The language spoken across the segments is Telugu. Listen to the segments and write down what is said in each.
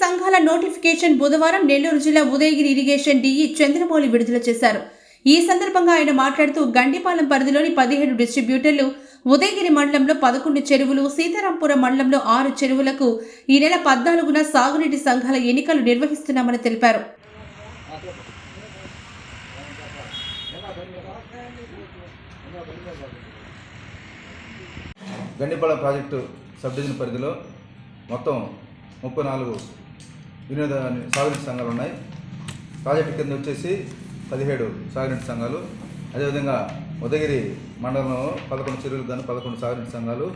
సంఘాల నోటిఫికేషన్ బుధవారం నెల్లూరు జిల్లా ఉదయగిరి ఇరిగేషన్ డిఈ చంద్రమౌళి విడుదల చేశారు. ఈ సందర్భంగా ఆయన మాట్లాడుతూ గండిపాలెం పరిధిలోని పదిహేడు డిస్ట్రిబ్యూటర్లు ఉదయగిరి మండలంలో పదకొండు చెరువులు సీతారాంపురం మండలంలో ఆరు చెరువులకు ఈ నెల పద్నాలుగున సాగునీటి సంఘాల ఎన్నికలు నిర్వహిస్తున్నామని తెలిపారు. గండిపాలెం ప్రాజెక్టు సబ్ డివిజన్ పరిధిలో మొత్తం ముప్పై నాలుగు వినోద సాగునీటి సంఘాలు ఉన్నాయి. ప్రాజెక్టు కింద వచ్చేసి పదిహేడు సాగునీటి సంఘాలు. అదేవిధంగా ఉదయగిరి మండలంలో పదకొండు చెరువులు కానీ పదకొండు సాగునీటి సంఘాలు.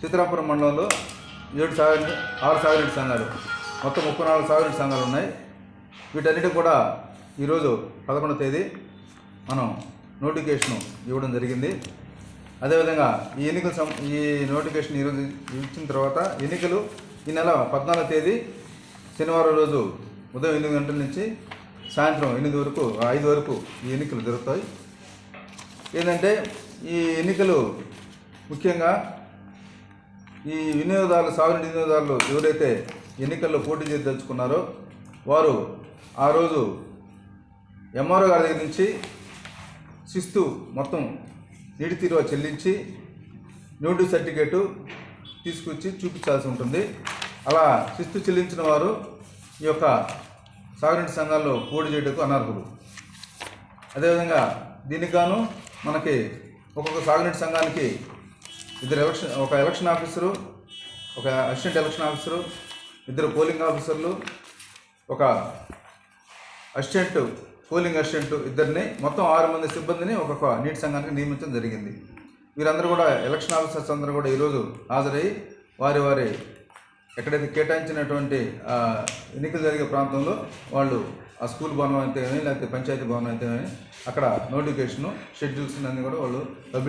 చిత్రాపురం మండలంలో ఏడు సాగునీటి ఆరు సాగునీటి సంఘాలు. మొత్తం ముప్పై నాలుగు సాగునీటి సంఘాలు ఉన్నాయి. వీటన్నిటి కూడా ఈరోజు పదకొండవ తేదీ మనం నోటిఫికేషన్ ఇవ్వడం జరిగింది. అదేవిధంగా ఈ ఎన్నికల సం ఈ నోటిఫికేషన్ ఈరోజు ఇచ్చిన తర్వాత ఎన్నికలు ఈ నెల పద్నాలుగో తేదీ శనివారం రోజు ఉదయం ఎనిమిది గంటల నుంచి సాయంత్రం ఎనిమిది వరకు ఐదు వరకు ఈ ఎన్నికలు జరుగుతాయి. ఏంటంటే ఈ ఎన్నికలు ముఖ్యంగా ఈ వినియోగదారులు సాగునీటి వినియోగదారులు ఎవరైతే ఎన్నికల్లో పోటీ చేయదలుచుకున్నారో వారు ఆ రోజు ఎంఆర్ఓ గారి దగ్గర నుంచి శిస్తు మొత్తం నీటి తీరువ చెల్లించి నోటీస్ సర్టిఫికేటు తీసుకొచ్చి చూపించాల్సి ఉంటుంది. అలా శిస్తు చెల్లించిన వారు ఈ యొక్క సాగునీటి సంఘాల్లో పోటీ చేయటకు అనర్హులు. అదేవిధంగా దీనికి గాను మనకి ఒక్కొక్క సాగునీటి సంఘానికి ఇద్దరు ఎలక్షన్ ఒక ఎలక్షన్ ఆఫీసరు ఒక అసిస్టెంట్ ఎలక్షన్ ఆఫీసరు ఇద్దరు పోలింగ్ ఆఫీసర్లు ఒక అసిస్టెంట్ పోలింగ్ అసిస్టెంట్ ఇద్దరిని మొత్తం ఆరు మంది సిబ్బందిని ఒక్కొక్క నీటి సంఘానికి నియమించడం జరిగింది. వీరందరూ కూడా ఎలక్షన్ ఆఫీసర్స్ అందరూ కూడా ఈరోజు హాజరై వారి వారి ఎక్కడైతే కేటాయించినటువంటి ఆ, ఎన్నికలు జరిగే ప్రాంతంలో వాళ్ళు ఆ స్కూల్ భవనం అయితే లేకపోతే పంచాయతీ భవనం అయితే అక్కడ నోటిఫికేషను షెడ్యూల్స్ అన్నీ కూడా వాళ్ళు